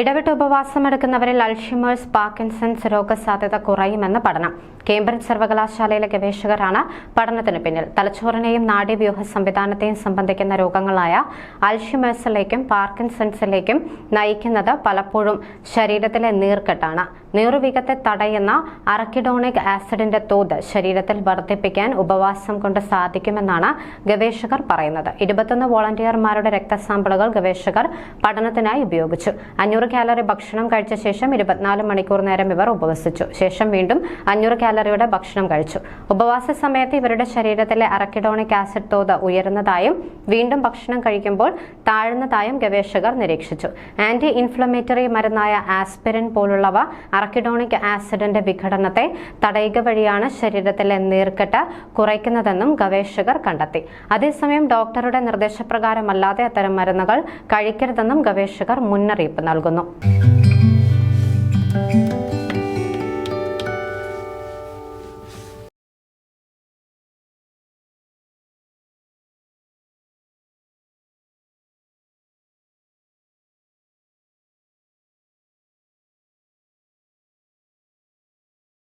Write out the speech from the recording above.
ഇടവിട്ട് ഉപവാസമെടുക്കുന്നവരിൽ Alzheimer's Parkinson's രോഗസാധ്യത കുറയുമെന്ന് പഠനം. Cambridge സർവകലാശാലയിലെ ഗവേഷകരാണ് പഠനത്തിന് പിന്നിൽ. തലച്ചോറിനെയും നാഡീവ്യൂഹ സംവിധാനത്തെയും സംബന്ധിക്കുന്ന രോഗങ്ങളായ അൾഷിമേഴ്സിലേക്കും പാർക്കിൻസൺസിലേക്കും നയിക്കുന്നത് പലപ്പോഴും ശരീരത്തിലെ നീർക്കെട്ടാണ്. നീറുവികത്തെ തടയുന്ന അറക്കിഡോണിക് ആസിഡിന്റെ തോത് ശരീരത്തിൽ വർദ്ധിപ്പിക്കാൻ ഉപവാസം കൊണ്ട് സാധിക്കുമെന്നാണ് ഗവേഷകർ പറയുന്നത്. ഇരുപത്തൊന്ന് വോളണ്ടിയർമാരുടെ രക്തസാമ്പിളുകൾ ഗവേഷകർ പഠനത്തിനായി ഉപയോഗിച്ചു. അഞ്ഞൂറ് കാലറി ഭക്ഷണം കഴിച്ച ശേഷം ഇരുപത്തിനാല് മണിക്കൂർ നേരം ഇവർ ഉപവസിച്ചു. ശേഷം വീണ്ടും അഞ്ഞൂറ് കാലറിയുടെ ഭക്ഷണം കഴിച്ചു. ഉപവാസ സമയത്ത് ഇവരുടെ ശരീരത്തിലെ അറക്കിഡോണിക് ആസിഡ് തോത് ഉയരുന്നതായും വീണ്ടും ഭക്ഷണം കഴിക്കുമ്പോൾ താഴ്ന്നതായും ഗവേഷകർ നിരീക്ഷിച്ചു. ആന്റി ഇൻഫ്ലമേറ്ററി മരുന്നായ ആസ്പിരിൻ പോലുള്ളവ അറക്കിഡോണിക് ആസിഡിന്റെ വിഘടനത്തെ തടയുക വഴിയാണ് ശരീരത്തിലെ നീർക്കെട്ട് കുറയ്ക്കുന്നതെന്നും ഗവേഷകർ കണ്ടെത്തി. അതേസമയം ഡോക്ടറുടെ നിർദ്ദേശപ്രകാരമല്ലാതെ അത്തരം മരുന്നുകൾ കഴിക്കരുതെന്നും ഗവേഷകർ മുന്നറിയിപ്പ് നൽകുന്നു. の。